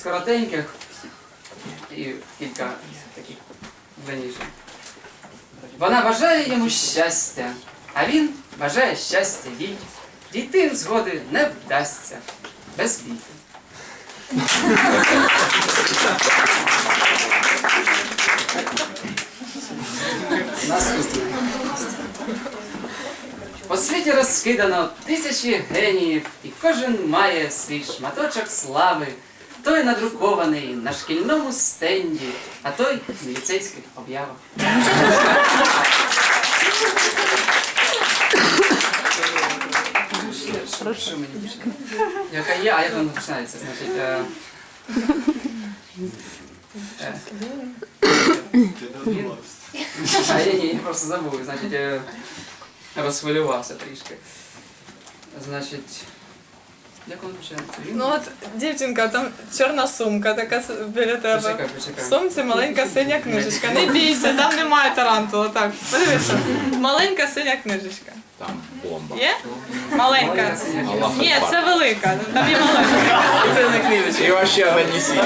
з коротеньких і кілька таких длинніших. Вона бажає йому щастя, а він бажає щастя їй. Дійти згоди не вдасться. Без. Наступне. По світі розкидано тисячі геніїв, і кожен має свій шматочок слави. Той надрукований на шкільному стенді, а той в міліцейських об'явах. Що мені? Яка є, а як воно починається? Значить, е, е, він- а ні, ні, я просто забув. Значить, е, розхвилювався трішки. Значить, як воно починається? Він? Ну от, дівчинка, там чорна сумка така с- біля тебе. Почекай, В почекай. сумці маленька синя книжечка. Не бійся, там немає тарантула. Так, подивися. Маленька синя книжечка. Там бомба. Є? Маленька. Ні, це велика. Там є маленька. І вообще одні не синя.